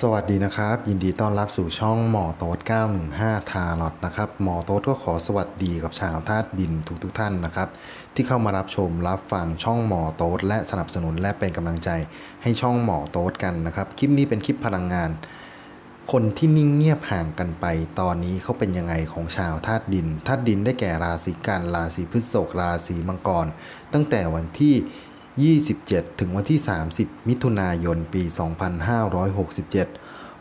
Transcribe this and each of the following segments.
สวัสดีนะครับ ยินดีต้อนรับสู่ช่องหมอโต๊ด915 ทาร์ลอตนะครับหมอโต๊ดก็ขอสวัสดีกับชาวธาตุดินทุกทุกๆท่านนะครับ ที่เข้ามารับชมรับฟังช่องหมอโต๊ดและสนับสนุนและเป็นกำลังใจให้ช่องหมอโต๊ดกันนะครับ คลิปนี้เป็นคลิปพลังงาน คนที่นิ่งเงียบห่างกันไป ตอนนี้เขาเป็นยังไงของชาวธาตุดินธาตุดินได้แก่ราศีกันราศีพฤษภราศีมังกร ตั้งแต่วันที่ 27 ถึงวันที่ 30 มิถุนายน ปี 2567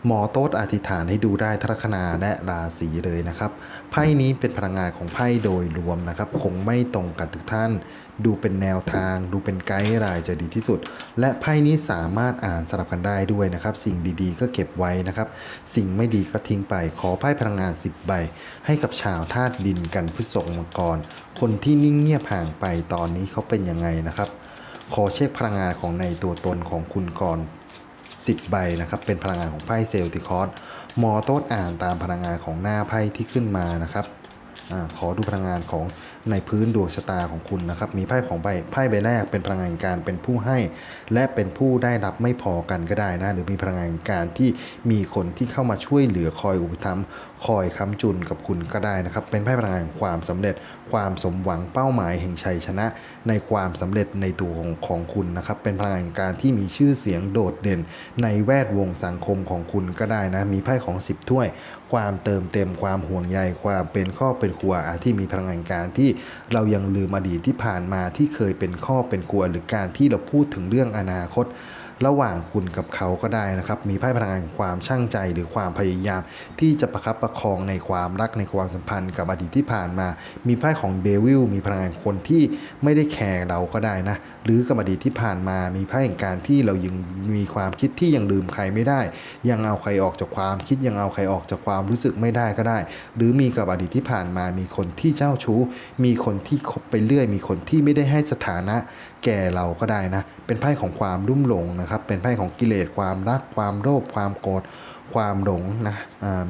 หมอโต๊ดอธิษฐานให้ดูได้ทัคนาและราศีเลยนะครับ ไพ่นี้เป็นพลังงานของไพ่โดยรวมนะครับ คงไม่ตรงกับทุกท่าน ดูเป็นแนวทาง ดูเป็นไกด์ไลน์จะดีที่สุด และไพ่นี้สามารถอ่านสลับกันได้ด้วยนะครับ สิ่งดีๆ ก็เก็บไว้นะครับ สิ่งไม่ดีก็ทิ้งไป ขอไพ่พลังงาน 10 ใบ ให้กับชาวธาตุดินกันพฤษภมังกร คนที่นิ่งเงียบห่างไปตอนนี้เขาเป็นยังไงนะครับ ขอเช็คพลังงานของในตัวตนของคุณก่อน 10 ใบนะครับ เป็นพลังงานของไพ่เซลติคอสหมอโต๊ดอ่านตามพลังงานของหน้าไพ่ที่ขึ้นมานะครับอขอดูพลังงานของ ในพื้นดวงชะตาของคุณนะครับ มีไพ่ของใบไพ่ใบแรกเป็นพลังงานการเป็นผู้ให้ และเป็นผู้ได้รับไม่พอกันก็ได้นะ หรือมีพลังงานการที่มีคนที่เข้ามาช่วยเหลือคอยอุปถัมภ์คอยค้ำจุนกับคุณก็ได้นะครับ เป็นไพ่พลังงานความสำเร็จ ความสมหวังเป้าหมายแห่งชัยชนะ ในความสำเร็จในตัวของของคุณนะครับ เป็นพลังงานการที่มีชื่อเสียงโดดเด่น ในแวดวงสังคมของคุณก็ได้นะ มีไพ่ของ 10 ถ้วย ความเติมเต็มความห่วงใยความเป็นข้อเป็นครัวที่มีพลังงานการที่เรายังลืมอดีตที่ผ่านมาที่เคยเป็นข้อเป็นครัวหรือการที่เราพูดถึงเรื่องอนาคต ระหว่างคุณกับเขาก็ได้นะครับ มีไพ่พลังงานความช่างใจหรือความพยายาม ที่จะประคับประคองในความรักในความสัมพันธ์กับอดีตที่ผ่านมา มีไพ่ของเดวิลมีพลังงานคนที่ไม่ได้แคร์เราก็ได้นะ หรือกับอดีตที่ผ่านมา มีไพ่แห่งการที่เรายังมีความคิดที่ยังลืมใครไม่ได้ ยังเอาใครออกจากความคิดยังเอาใครออกจากความรู้สึกไม่ได้ก็ได้ หรือมีกับอดีตที่ผ่านมา มีคนที่เจ้าชู้ มีคนที่คบไปเรื่อย มีคนที่ไม่ได้ให้สถานะ แก่เราก็ได้นะ เป็นไพ่ของความรุ่มหลงนะครับ เป็นไพ่ของกิเลสความรักความโลภความโกรธ ความหลงนะ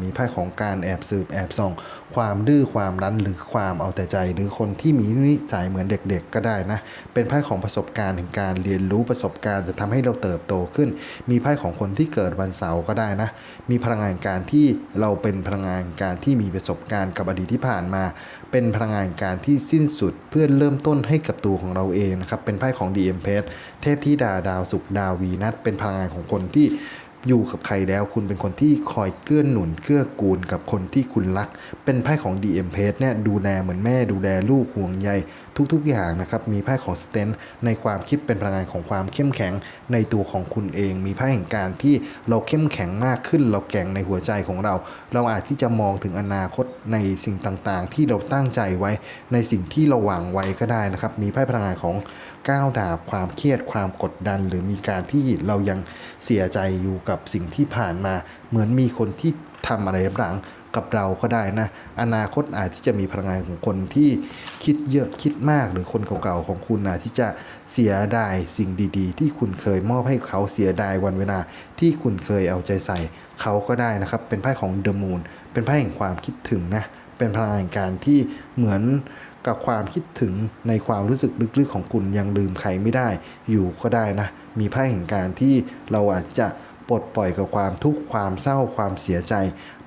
มีไพ่ของการแอบสืบแอบส่อง ความดื้อความรั้นหรือความเอาแต่ใจ หรือคนที่มีนิสัยเหมือนเด็กๆ ก็ได้นะ เป็นไพ่ของประสบการณ์ถึงการเรียนรู้ประสบการณ์จะทำให้เราเติบโตขึ้น มีไพ่ของคนที่เกิดวันเสาร์ก็ได้นะ มีพลังงานการที่เราเป็นพลังงานการที่มีประสบการณ์กับอดีตที่ผ่านมา เป็นพลังงานการที่สิ้นสุดเพื่อเริ่มต้นให้กับตัวของเราเองนะครับเป็นไพ่ของ DM p เทพธิดาดาวสุขดาววีนัสเป็นพลังงานของคนที่ อยู่กับใครแล้ว คุณเป็นคนที่คอยเกื้อหนุนเกื้อกูลกับคนที่คุณรัก เป็นไพ่ของ DM p เนี่ยดูแลเหมือนแม่ดูแลลูกห่วงใยทุกๆอย่างนะครับมีไพ่ของสเตนในความคิดเป็นพลังงานของความเข้มแข็งในตัวของคุณเอง มีไพ่แห่งการที่เราเข้มแข็งมากขึ้น เราแกร่งในหัวใจของเรา เราอาจที่จะมองถึงอนาคตในสิ่งต่างๆ ที่เราตั้งใจไว้ในสิ่งที่เราหวังไว้ก็ได้นะครับ มีไพ่พลังงานของก้าวดาบความเครียดความกดดัน หรือมีการที่เรายังเสียใจอยู่กับสิ่งที่ผ่านมา เหมือนมีคนที่ทำอะไรหลัง กับเราก็ได้นะ อนาคตอาจที่จะมีพลังงานของคนที่คิดเยอะคิดมากหรือคนเก่าๆของคุณอาจที่จะเสียดายสิ่งดีๆ ที่คุณเคยมอบให้เขาเสียดายวันเวลาที่คุณเคยเอาใจใส่เขาก็ได้นะครับ เป็นไพ่ของเดอะมูนเป็นไพ่แห่งความคิดถึงนะเป็นพลังงานการที่เหมือนกับความคิดถึงในความรู้สึกลึกๆของคุณยังลืมใครไม่ได้อยู่ก็ได้นะ มีไพ่แห่งการที่เราอาจจะ ปลดปล่อยกับความทุกข์ความเศร้าความเสียใจ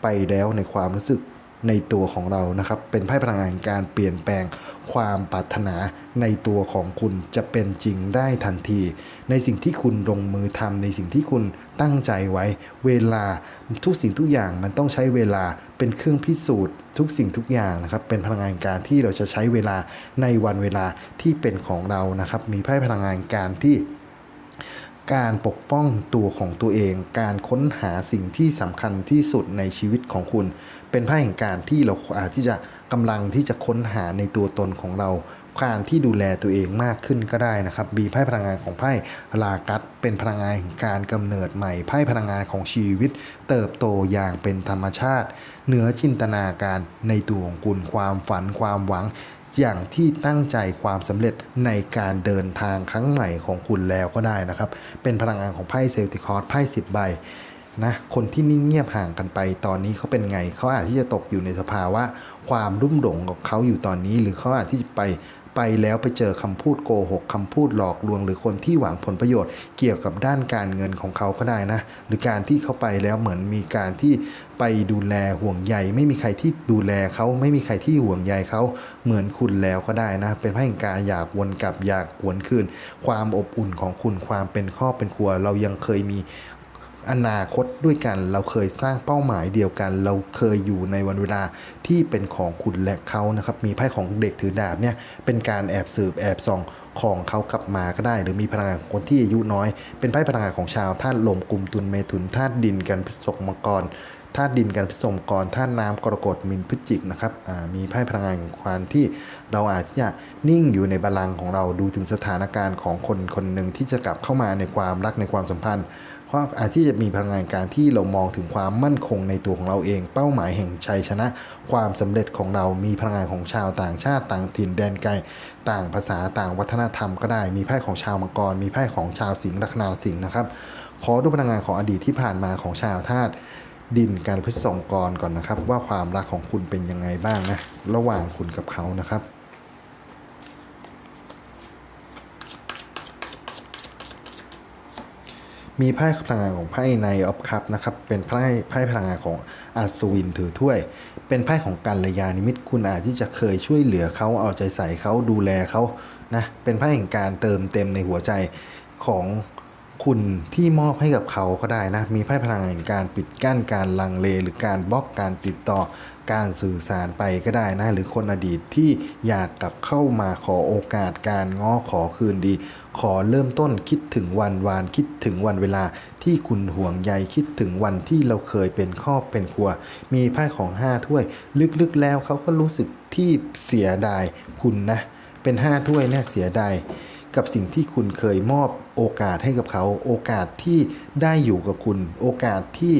ไปแล้วในความรู้สึกในตัวของเรานะครับ เป็นไพ่พลังงานการเปลี่ยนแปลงความปรารถนาในตัวของคุณจะเป็นจริงได้ทันที ในสิ่งที่คุณลงมือทำในสิ่งที่คุณตั้งใจไว้ เวลาทุกสิ่งทุกอย่างมันต้องใช้เวลาเป็นเครื่องพิสูจน์ ทุกสิ่งทุกอย่างนะครับ เป็นพลังงานการที่เราจะใช้เวลาในวันเวลาที่เป็นของเรานะครับ มีไพ่พลังงานการที่ การปกป้องตัวของตัวเอง การค้นหาสิ่งที่สำคัญที่สุดในชีวิตของคุณ เป็นไพ่แห่งการที่เราอาจที่จะกำลังที่จะค้นหาในตัวตนของเราการที่ดูแลตัวเองมากขึ้นก็ได้นะครับมีไพ่พลังงานของไพ่ลากัสเป็นพลังงานแห่งการกำเนิดใหม่ไพ่พลังงานของชีวิต เติบโตอย่างเป็นธรรมชาติ เหนือจินตนาการในตัวของคุณความฝันความหวัง อย่างที่ตั้งใจความสำเร็จในการเดินทางครั้งใหม่ของคุณแล้วก็ได้นะครับ เป็นพลังงานของไพ่เซลติคอร์สไพ่สิบใบนะคนที่นิ่งเงียบห่างกันไปตอนนี้เขาเป็นไง เขาอาจที่จะตกอยู่ในสภาวะความรุ่มหลงกับเขาอยู่ตอนนี้ หรือเขาอาจที่จะไป ไปแล้วไปเจอคำพูดโกหกคำพูดหลอกลวง หรือคนที่หวังผลประโยชน์ เกี่ยวกับด้านการเงินของเขาก็ได้นะ หรือการที่เขาไปแล้วเหมือนมีการที่ไปดูแลห่วงใยไม่มีใครที่ดูแลเขาไม่มีใครที่ห่วงใยเขาเหมือนคุณแล้วก็ได้นะ เป็นไพ่แห่งการอยากวนกลับอยากหวนคืน ความอบอุ่นของคุณความเป็นครอบเป็นครัว เรายังเคยมี อนาคตด้วยกัน เราเคยสร้างเป้าหมายเดียวกัน เราเคยอยู่ในวันเวลาที่เป็นของคุณและเขานะครับมีไพ่ของเด็กถือดาบเนี่ยเป็นการแอบสืบแอบส่องของเขากลับมาก็ได้ หรือมีพลังงานของคนที่อายุน้อย เป็นไพ่พลังงานของชาวธาตุลมกลุ่มตุลเมถุนธาตุดินกันพฤษภมังกรธาตุดินกันพฤษภมังกรธาตุน้ำกรกฎมินพฤจิกนะครับมีไพ่พลังงานความที่เราอาจจะนิ่งอยู่ในบัลลังของเราดูถึงสถานการณ์ของคนคนหนึ่งที่จะกลับเข้ามาในความรักในความสัมพันธ์ เพราะอาจที่จะมีพลังงานการที่เรามองถึงความมั่นคงในตัวของเราเอง เป้าหมายแห่งชัยชนะ ความสำเร็จของเรามีพลังงานของชาวต่างชาติต่างถิ่นแดนไกลต่างภาษาต่างวัฒนธรรมก็ได้ มีไพ่ของชาวมังกร มีไพ่ของชาวสิงห์ลัคนาสิงห์นะครับ ขอดูพลังงานของอดีตที่ผ่านมาของชาวธาตุดินการพฤษภกรก่อนนะครับ ว่าความรักของคุณเป็นยังไงบ้างนะระหว่างคุณกับเขานะครับ มีไพ่พลังงานของไพ่ในออฟคัพนะครับ เป็นไพ่ไพ่พลังงานของอัศวินถือถ้วย เป็นไพ่ของการระยานิมิตคุณอาจที่จะเคยช่วยเหลือเขาเอาใจใส่เขาดูแลเขานะ เป็นไพ่แห่งการเติมเต็มในหัวใจของคุณที่มอบให้กับเขาก็ได้นะ มีไพ่พลังแห่งการปิดกั้นการลังเล หรือการบล็อกการติดต่อ การสื่อสารไปก็ได้นะ หรือคนอดีตที่อยากกลับเข้ามาขอโอกาสการง้อขอคืนดี ขอเริ่มต้นคิดถึงวันวานคิดถึงวันเวลาที่คุณห่วงใยคิดถึงวันที่เราเคยเป็นครอบเป็นครัว มีไพ่ของห้าถ้วย ลึกๆแล้วเขาก็รู้สึกที่เสียดายคุณนะ เป็นห้าถ้วยเนี่ยเสียดายกับสิ่งที่คุณเคยมอบโอกาสให้กับเขา โอกาสที่ได้อยู่กับคุณ โอกาสที่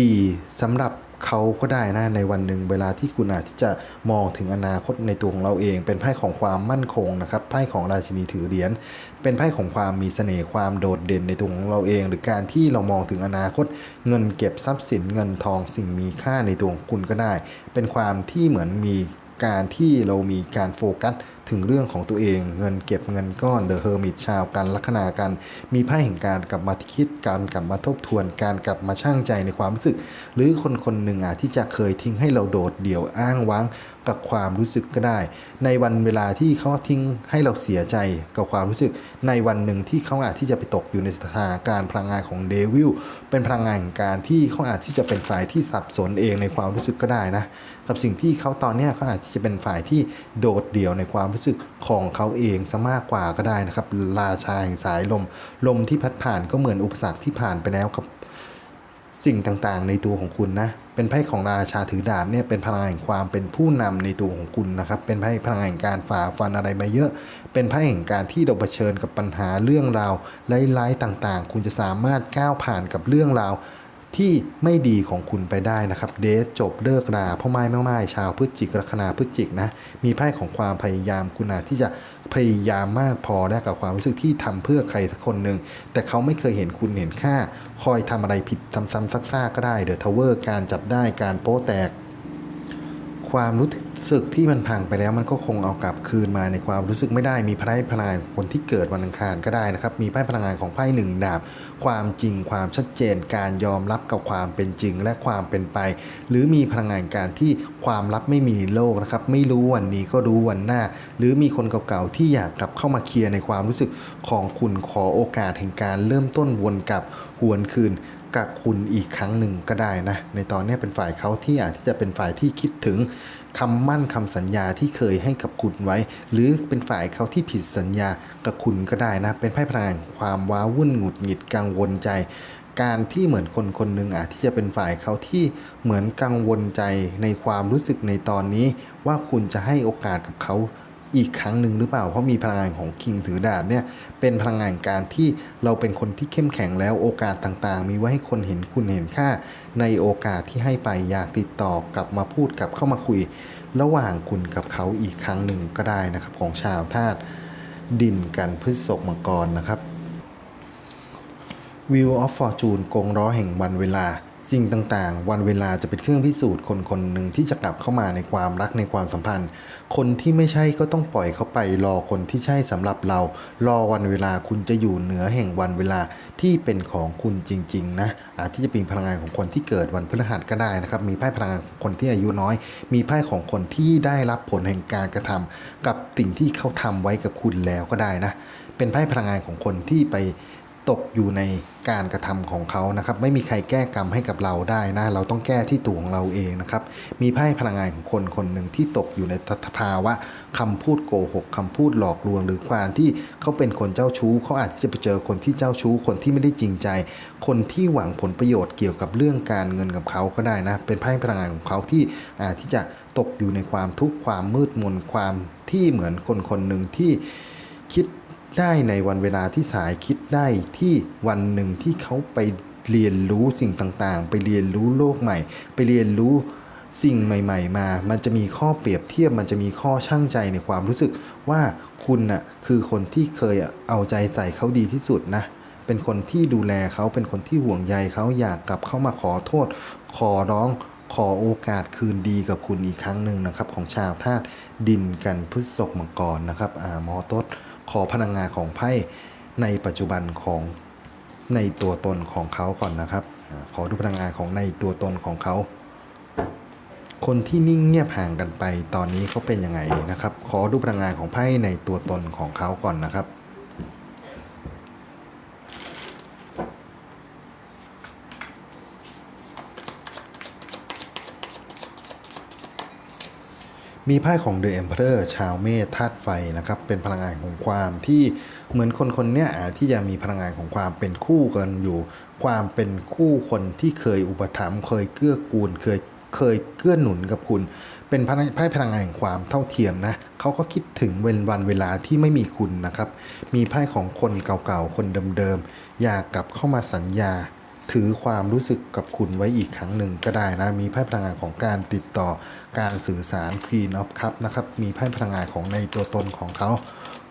ดีสำหรับ เขาก็ได้นะในวันหนึ่งเวลาที่คุณอาจที่จะมองถึงอนาคตในตัวของเราเอง เป็นไพ่ของความมั่นคงนะครับไพ่ของราชินีถือเหรียญเป็นไพ่ของความมีเสน่ห์ความโดดเด่นในตัวของเราเอง หรือการที่เรามองถึงอนาคต เงินเก็บทรัพย์สินเงินทองสิ่งมีค่าในตัวของคุณก็ได้ เป็นความที่เหมือนมีการที่เรามีการโฟกัส ถึงเรื่องของตัวเองเงินเก็บเงินก้อนเดอะเฮอร์มิตชาวกันลัคนากัน มีไพ่แห่งการกลับมาคิดการกลับมาทบทวนการกลับมาช่างใจในความรู้สึก หรือคนคนหนึ่งอาจที่จะเคยทิ้งให้เราโดดเดี่ยวอ้างว้างกับความรู้สึกก็ได้ ในวันเวลาที่เขาทิ้งให้เราเสียใจกับความรู้สึก ในวันหนึ่งที่เขาอาจที่จะไปตกอยู่ในสถานการณ์พลังงานของเดวิลเป็นพลังงานแห่งการที่เขาอาจที่จะเป็นฝ่ายที่สับสนเองในความรู้สึกก็ได้นะ กับสิ่งที่เขาตอนนี้เขาอาจที่จะเป็นฝ่ายที่โดดเดี่ยวในความรู้สึกของเขาเองซะมากกว่าก็ได้นะครับ ราชาแห่งสายลม ลมที่พัดผ่านก็เหมือนอุปสรรคที่ผ่านไปแล้วกับสิ่งต่างๆ ในตัวของคุณนะ เป็นไพ่ของราชาถือดาบเนี่ยเป็นพลังแห่งความเป็นผู้นำในตัวของคุณนะครับ เป็นไพ่พลังแห่งการฝ่าฟันอะไรมาเยอะ เป็นไพ่แห่งการที่เราเผชิญกับปัญหาเรื่องราวไร้ๆต่างๆ คุณจะสามารถก้าวผ่านกับเรื่องราว ที่ไม่ดีของคุณไปได้นะครับเดทจบเลิกราพ่อไม้แม่ไม้ชาวพฤศจิกลัคนาพฤศจิกนะมีไพ่ของความพยายามคุณอาที่จะพยายามมากพอได้กับความรู้สึกที่ทำเพื่อใครสักคนหนึ่งแต่เขาไม่เคยเห็นคุณเห็นค่า คอยทำอะไรผิดซ้ำๆซักๆก็ได้เดอะทาวเวอร์การจับได้การโป๊แตก ความรู้สึก สึกที่มันพังไปแล้วมันก็คงเอากลับคืนมาในความรู้สึกไม่ได้มีไพ่พลังงานคนที่เกิดวันอังคารก็ได้นะครับ มีไพ่พลังงานของไพ่หนึ่งดาบ ความจริงความชัดเจน การยอมรับกับความเป็นจริงและความเป็นไป หรือมีพลังงานการที่ความลับไม่มีโลกนะครับ ไม่รู้วันนี้ก็รู้วันหน้า หรือมีคนเก่าๆที่อยากกลับเข้ามาเคลียร์ในความรู้สึกของคุณขอโอกาสแห่งการเริ่มต้นวนกลับหวนคืน กับคุณอีกครั้งหนึ่งก็ได้นะ ในตอนนี้เป็นฝ่ายเขาที่อาจที่จะเป็นฝ่ายที่คิดถึงคำมั่นคำสัญญาที่เคยให้กับคุณไว้ หรือเป็นฝ่ายเขาที่ผิดสัญญากับคุณก็ได้นะ เป็นไพ่พลังแห่งความว้าวุ่นหงุดหงิดกังวลใจ การที่เหมือนคนคนหนึ่งอาจที่จะเป็นฝ่ายเขาที่เหมือนกังวลใจในความรู้สึกในตอนนี้ ว่าคุณจะให้โอกาสกับเขา อีกครั้งหนึ่งหรือเปล่า เพราะมีพลังงานของคิงถือดาบเนี่ยเป็นพลังงานการที่เราเป็นคนที่เข้มแข็งแล้วโอกาสต่างๆ มีไว้ให้คนเห็นคุณเห็นค่า ในโอกาสที่ให้ไปอยากติดต่อกลับมาพูดกลับเข้ามาคุย ระหว่างคุณกับเขาอีกครั้งหนึ่งก็ได้นะครับของชาวธาตุดินกันพฤษภมังกรนะครับ Wheel of Fortune กงล้อแห่งวันเวลา สิ่งต่างๆ วันเวลาจะเป็นเครื่องพิสูจน์คนคนหนึ่งที่จะกลับเข้ามาในความรักในความสัมพันธ์ คนที่ไม่ใช่ก็ต้องปล่อยเขาไป รอคนที่ใช่สำหรับเรา รอวันเวลาคุณจะอยู่เหนือแห่งวันเวลาที่เป็นของคุณจริง ๆ นะอาจที่จะเป็นพลังงานของคนที่เกิดวันพฤหัสก็ได้นะครับ มีไพ่พลังงานคนที่อายุน้อย มีไพ่ของคนที่ได้รับผลแห่งการกระทำกับสิ่งที่เขาทำไว้กับคุณแล้วก็ได้นะเป็นไพ่พลังงานของคนที่ไป ตกอยู่ในการกระทำของเขานะครับ ไม่มีใครแก้กรรมให้กับเราได้นะ เราต้องแก้ที่ตัวของเราเองนะครับ มีไพ่พลังงานของคนคนหนึ่งที่ตกอยู่ในสภาวะคำพูดโกหกคำพูดหลอกลวง หรือการที่เขาเป็นคนเจ้าชู้เขาอาจจะไปเจอคนที่เจ้าชู้ คนที่ไม่ได้จริงใจ คนที่หวังผลประโยชน์เกี่ยวกับเรื่องการเงินกับเขาก็ได้นะ เป็นไพ่พลังงานของเขาที่อาจที่จะตกอยู่ในความทุกข์ความมืดมนความที่เหมือนคนคนหนึ่งที่คิด ได้ในวันเวลาที่สายคิดได้ที่วันหนึ่งที่เขาไปเรียนรู้สิ่งต่างๆ ไปเรียนรู้โลกใหม่ ไปเรียนรู้สิ่งใหม่ ๆ มา มันจะมีข้อเปรียบเทียบ มันจะมีข้อช่างใจในความรู้สึกว่าคุณน่ะคือคนที่เคยเอาใจใส่เขาดีที่สุดนะ เป็นคนที่ดูแลเขา เป็นคนที่ห่วงใยเขาอยากกลับเข้ามาขอโทษ ขอร้องขอโอกาสคืนดีกับคุณอีกครั้งหนึ่งนะครับ ของชาวธาตุดินกันพฤษภมังกรนะครับอ่ามอตด ขอพลังงานของไพ่ในปัจจุบันของในตัวตนของเขาก่อนนะครับ ขอดูพลังงานของในตัวตนของเขา คนที่นิ่งเงียบห่างกันไปตอนนี้เขาเป็นยังไงนะครับ ขอดูพลังงานของไพ่ในตัวตนของเขาก่อนนะครับ มีไพ่ของ The Emperor ชาวเมธาตุไฟนะครับเป็นพลังงานของความที่เหมือนคนคนเนี้ยที่จะมีพลังงานของความเป็นคู่กันอยู่ ความเป็นคู่คนที่เคยอุปถัมภ์เคยเกื้อกูลเคยเคยเกื้อหนุนกับคุณ เป็นไพ่พลังงานแห่งความเท่าเทียมนะเขาก็คิดถึงเวนวันเวลาที่ไม่มีคุณนะครับ มีไพ่ของคนเก่าๆ คนเดิมๆ อยากกลับเข้ามาสัญญา ถือความรู้สึกกับคุณไว้อีกครั้งหนึ่งก็ได้นะ มีไพ่พลังงานของการติดต่อการสื่อสาร Queen of Cup นะครับ มีไพ่พลังงานของในตัวตนของเขา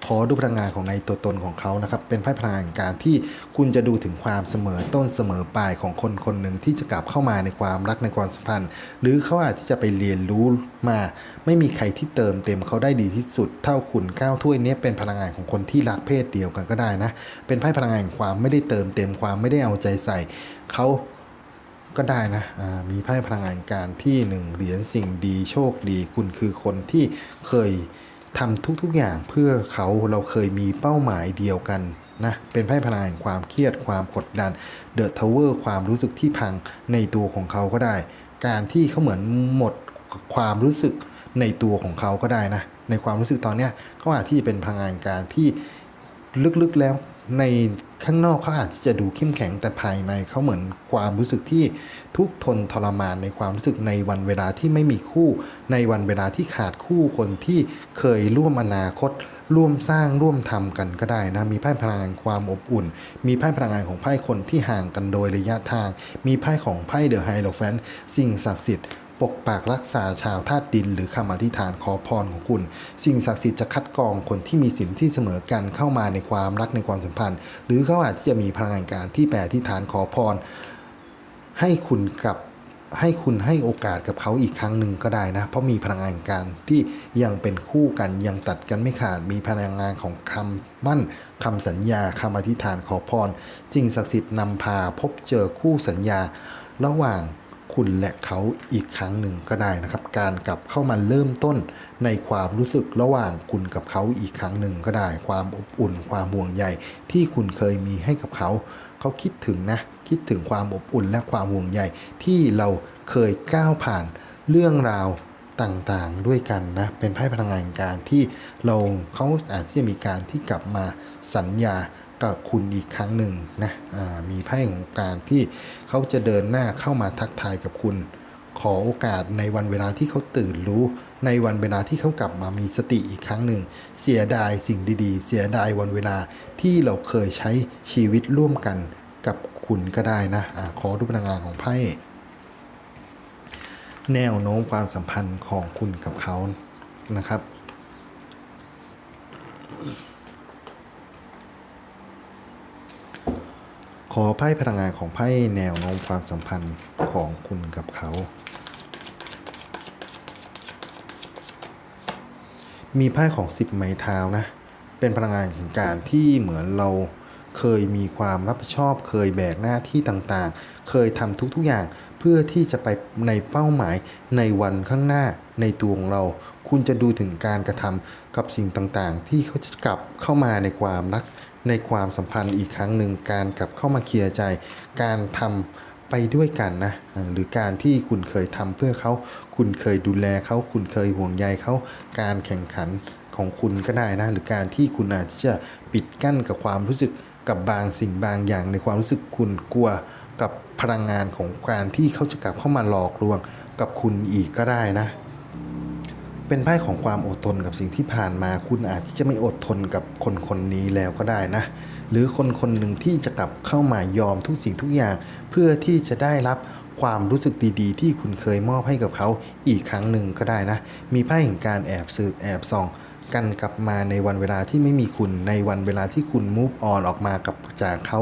ขอดูพลังงานของในตัวตนของเขานะครับ เป็นไพ่พลังงานการที่คุณจะดูถึงความเสมอต้นเสมอปลายของคนคนหนึ่งที่จะกลับเข้ามาในความรักในความสัมพันธ์ หรือเขาอาจที่จะไปเรียนรู้มา ไม่มีใครที่เติมเต็มเขาได้ดีที่สุด เท่าคุณก้าวถ้วยนี้เป็นพลังงานของคนที่รักเพศเดียวกันก็ได้นะ เป็นไพ่พลังงานความไม่ได้เติมเต็มความไม่ได้เอาใจใส่เขาก็ได้นะมีไพ่พลังงานการที่หนึ่งเหรียญสิ่งดีโชคดี คุณคือคนที่เคย ทำทุกๆอย่างเพื่อเขาเราเคยมีเป้าหมายเดียวกันนะเป็นไพ่พลังงานแห่งความเครียดความกดดันเดอะทาวเวอร์ความรู้สึกที่พังในตัวของเขาก็ได้ การที่เขาเหมือนหมดความรู้สึกในตัวของเขาก็ได้นะในความรู้สึกตอนเนี้ยเขาอาจที่จะเป็นพลังงานการที่ลึกๆแล้ว ในข้างนอกเขาอาจจะดูเข้มแข็งแต่ภายในเขาเหมือนความรู้สึกที่ทุกทนทรมานในความรู้สึกในวันเวลาที่ไม่มีคู่ ในวันเวลาที่ขาดคู่คนที่เคยร่วมอนาคต ร่วมสร้างร่วมทำกันก็ได้นะ มีไพ่พลังงานความอบอุ่น มีไพ่พลังงานของไพ่คนที่ห่างกันโดยระยะทาง มีไพ่ของไพ่เดอะไฮโลแฟนสิ่งศักดิ์สิทธิ์ ปกปักรักษาชาวธาตุดิน หรือคำอธิษฐานขอพรของคุณ สิ่งศักดิ์สิทธิ์จะคัดกรองคนที่มีสินที่เสมอกันเข้ามาในความรักในความสัมพันธ์ หรือเขาอาจที่จะมีพลังงานการที่แปลอธิษฐานขอพร ให้คุณกับให้คุณให้โอกาสกับเขาอีกครั้งหนึ่งก็ได้นะ เพราะมีพลังงานการที่ยังเป็นคู่กันยังตัดกันไม่ขาดมีพลังงานของคำมั่นคำสัญญาคำอธิษฐานขอพร สิ่งศักดิ์สิทธิ์นำพาพบเจอคู่สัญญา ระหว่าง คุณและเขาอีกครั้งหนึ่งก็ได้นะครับ การกลับเข้ามาเริ่มต้นในความรู้สึกระหว่างคุณกับเขาอีกครั้งหนึ่งก็ได้ ความอบอุ่น ความห่วงใยที่คุณเคยมีให้กับเขา เขาคิดถึงนะคิดถึงความอบอุ่นและความห่วงใยที่เราเคยก้าวผ่านเรื่องราวต่างๆด้วยกันนะเป็นไพ่พลังงานการที่เราเขาอาจจะมีการที่กลับมาสัญญา กับคุณอีกครั้งหนึ่งนะมีไพ่ของการที่เขาจะเดินหน้าเข้ามาทักทายกับคุณ ขอโอกาสในวันเวลาที่เขาตื่นรู้ ในวันเวลาที่เขากลับมามีสติอีกครั้งหนึ่ง เสียดายสิ่งดีๆ เสียดายวันเวลาที่เราเคยใช้ชีวิตร่วมกันกับคุณก็ได้นะอะขอดูพลังงานของไพ่แนวโน้มความสัมพันธ์ของคุณกับเขานะครับ ขอไพ่พลังงานของไพ่แนวโน้มความสัมพันธ์ของคุณกับเขา มีไพ่ของสิบไม้เท้านะ เป็นพลังงานของการที่เหมือนเราเคยมีความรับผิดชอบ เคยแบกหน้าที่ต่างๆ เคยทำทุกๆอย่างเพื่อที่จะไปในเป้าหมายในวันข้างหน้าในตัวของเรา คุณจะดูถึงการกระทำกับสิ่งต่างๆ ที่เขาจะกลับเข้ามาในความรัก ในความสัมพันธ์อีกครั้งหนึ่งการกลับเข้ามาเคลียร์ใจ การทำไปด้วยกันนะหรือการที่คุณเคยทำเพื่อเขา คุณเคยดูแลเขาคุณเคยห่วงใยเขาการแข่งขันของคุณก็ได้นะ หรือการที่คุณอาจจะปิดกั้นกับความรู้สึกกับบางสิ่งบางอย่างในความรู้สึกคุณกลัวกับพลังงานของการที่เขาจะกลับเข้ามาหลอกลวงกับคุณอีกก็ได้นะ เป็นไพ่ของความอดทนกับสิ่งที่ผ่านมาคุณอาจจะไม่อดทนกับคนคนนี้แล้วก็ได้นะ หรือคนคนหนึ่งที่จะกลับเข้ามายอมทุกสิ่งทุกอย่าง เพื่อที่จะได้รับความรู้สึกดีๆ ที่คุณเคยมอบให้กับเขาอีกครั้งหนึ่งก็ได้นะ มีไพ่แห่งการแอบสืบแอบส่องกันกลับมาในวันเวลาที่ไม่มีคุณในวันเวลาที่คุณมูฟออนออกมากับจากเขา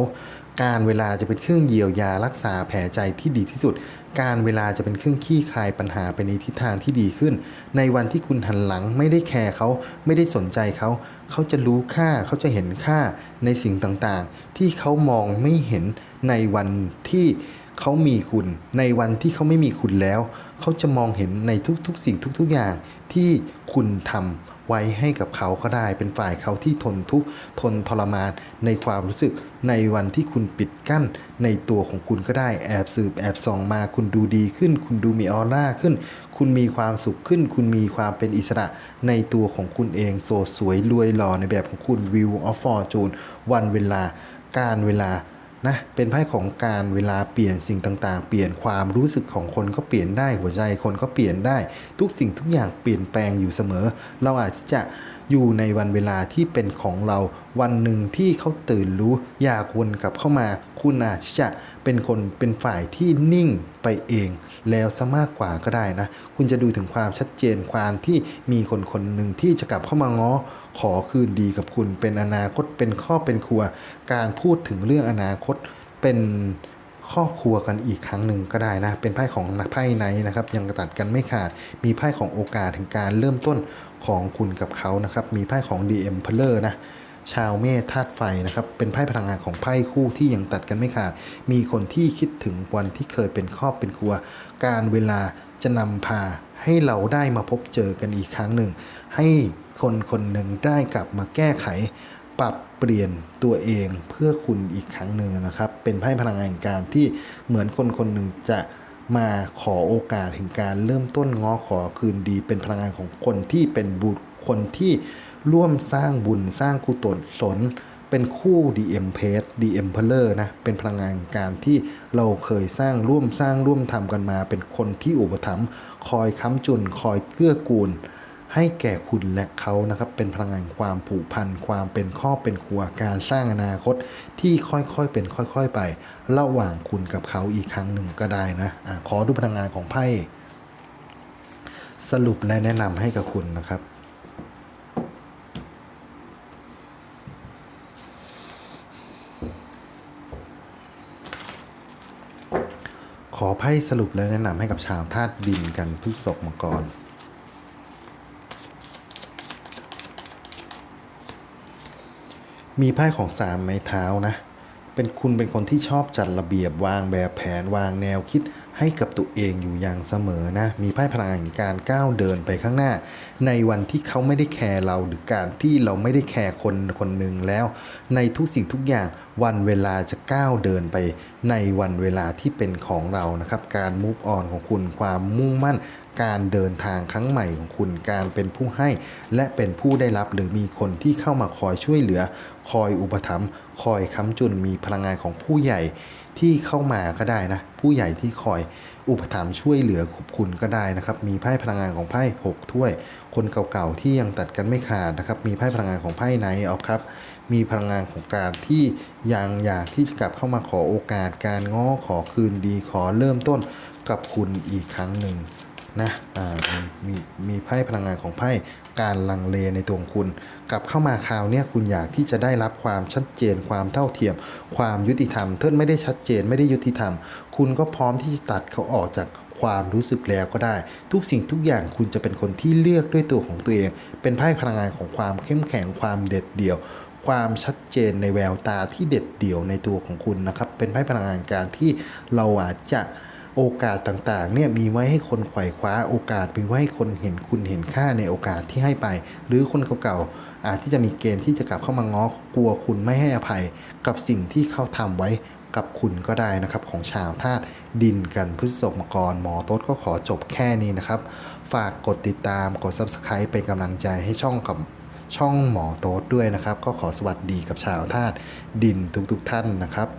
การเวลาจะเป็นเครื่องเยียวยารักษาแผลใจที่ดีที่สุด การเวลาจะเป็นเครื่องขี้คายปัญหาไปในทิศทางที่ดีขึ้น ในวันที่คุณหันหลังไม่ได้แคร์เขาไม่ได้สนใจเขา เขาจะรู้ค่าเขาจะเห็นค่าในสิ่งต่างๆ ที่เขามองไม่เห็นในวันที่เขามีคุณ ในวันที่เขาไม่มีคุณแล้ว เขาจะมองเห็นในทุกๆ สิ่งทุก ๆอย่างที่คุณทำ ไว้ให้กับเขาก็ได้ เป็นฝ่ายเขาที่ทนทุกข์ทนทรมานในความรู้สึกในวันที่คุณปิดกั้นในตัวของคุณก็ได้แอบสืบแอบส่องมาคุณดูดีขึ้น คุณดูมีออร่าขึ้น คุณมีความสุขขึ้น คุณมีความเป็นอิสระในตัวของคุณเองโสดสวยรวยหล่อในแบบของคุณวิวออฟฟอร์จูนวันเวลาการเวลา นะเป็นไพ่ของการเวลาเปลี่ยนสิ่งต่างๆ เปลี่ยนความรู้สึกของคนก็เปลี่ยนได้หัวใจคนก็เปลี่ยนได้ ทุกสิ่งทุกอย่างเปลี่ยนแปลงอยู่เสมอ เราอาจจะอยู่ในวันเวลาที่เป็นของเราวันหนึ่งที่เขาตื่นรู้อยากวนกลับเข้ามา คุณอาจจะเป็นคนเป็นฝ่ายที่นิ่งไปเอง แล้วซะมากกว่าก็ได้นะ คุณจะดูถึงความชัดเจนความที่มีคนคนหนึ่งที่จะกลับเข้ามาง้อ ขอคืนดีกับคุณ เป็นอนาคตเป็นครอบเป็นครัว การพูดถึงเรื่องอนาคตเป็นครอบครัวกันอีกครั้งหนึ่งก็ได้นะ เป็นไพ่ของไพ่ไนนะครับ ยังตัดกันไม่ขาด มีไพ่ของโอกาสถึงการเริ่มต้นของคุณกับเขานะครับ มีไพ่ของ DM p l e r นะชาวเมธาตุไฟนะครับ เป็นไพ่พลังงานของไพ่คู่ที่ยังตัดกันไม่ขาด มีคนที่คิดถึงวันที่เคยเป็นครอบเป็นครัว การเวลาจะนำพาให้เราได้มาพบเจอกันอีกครั้งหนึ่ง ให้ คนคนหนึ่งได้กลับมาแก้ไข ปรับเปลี่ยนตัวเองเพื่อคุณอีกครั้งหนึ่งนะครับ เป็นไพ่พลังงานแห่งการที่เหมือนคนคนหนึ่งจะมาขอโอกาสถึงการเริ่มต้นง้อขอคืนดี เป็นพลังงานของคนที่เป็นบุตรคนที่ร่วมสร้างบุญสร้างกุศลสนเป็นคู่ DM p a g e DM p e l e r นะ เป็นพลังงานการที่เราเคยสร้างร่วมสร้างร่วมทำกันมา เป็นคนที่อุปถัมภ์คอยค้ำจุน คอยเกื้อกูล ให้แก่คุณและเขานะครับเป็นพลังงานความผูกพันความเป็นครอบเป็นครัวการสร้างอนาคตที่ค่อยๆเป็นค่อยๆไป ระหว่างคุณกับเขาอีกครั้งหนึ่งก็ได้นะอะขอดูพลังงานของไพ่สรุปและแนะนำให้กับคุณนะครับขอไพ่สรุปและแนะนำให้กับชาวธาตุดินกันพฤษภมังกร มีไพ่ของสามไม้เท้านะ เป็นคุณเป็นคนที่ชอบจัดระเบียบวางแบบแผนวางแนวคิดให้กับตัวเองอยู่อย่างเสมอนะ มีไพ่พลังแห่งการก้าวเดินไปข้างหน้า ในวันที่เขาไม่ได้แคร์เราหรือการที่เราไม่ได้แคร์คนคนหนึ่งแล้ว ในทุกสิ่งทุกอย่างวันเวลาจะก้าวเดินไป ในวันเวลาที่เป็นของเรานะครับ การมูฟออนของคุณความมุ่งมั่น การเดินทางครั้งใหม่ของคุณ การเป็นผู้ให้ และเป็นผู้ได้รับหรือมีคนที่เข้ามาคอยช่วยเหลือ คอยอุปถัมภ์คอยค้ำจุนมีพลังงานของผู้ใหญ่ที่เข้ามาก็ได้นะ ผู้ใหญ่ที่คอยอุปถัมภ์ช่วยเหลือขอบคุณก็ได้นะครับ มีไพ่พลังงานของไพ่หกถ้วย คนเก่าๆที่ยังตัดกันไม่ขาดนะครับ มีไพ่พลังงานของไพ่ไนท์ออฟครับ มีพลังงานของการที่ยังอยากที่จะกลับเข้ามาขอโอกาสการง้อขอคืนดีขอเริ่มต้นกับคุณอีกครั้งหนึ่ง นะมีมีไพ่พลังงานของไพ่การลังเลในตัวของคุณ กลับเข้ามาคราวนี้คุณอยากที่จะได้รับความชัดเจน ความเท่าเทียม ความยุติธรรมถ้าไม่ได้ชัดเจนไม่ได้ยุติธรรม คุณก็พร้อมที่จะตัดเขาออกจากความรู้สึกแล้วก็ได้ ทุกสิ่งทุกอย่างคุณจะเป็นคนที่เลือกด้วยตัวของตัวเอง เป็นไพ่พลังงานของความเข้มแข็งความเด็ดเดี่ยว ความชัดเจนในแววตาที่เด็ดเดี่ยวในตัวของคุณนะครับเป็นไพ่พลังงานการที่เราอาจจะ โอกาสต่างๆเนี่ยมีไว้ให้คนไขว่คว้าโอกาสมีไว้ให้คนเห็นคุณเห็นค่าในโอกาสที่ให้ไป หรือคนเก่าๆอาจที่จะมีเกณฑ์ที่จะกลับเข้ามาง้อกลัวคุณไม่ให้อภัย กับสิ่งที่เขาทำไว้กับคุณก็ได้นะครับของชาวธาตุดินกันพฤษภมกรหมอโต๊ดก็ขอจบแค่นี้นะครับ ฝากกดติดตามกด Subscribe เป็นกำลังใจให้ช่องกับช่องหมอโต๊ดด้วยนะครับ ก็ขอสวัสดีกับชาวธาตุดินทุกๆท่านนะครับ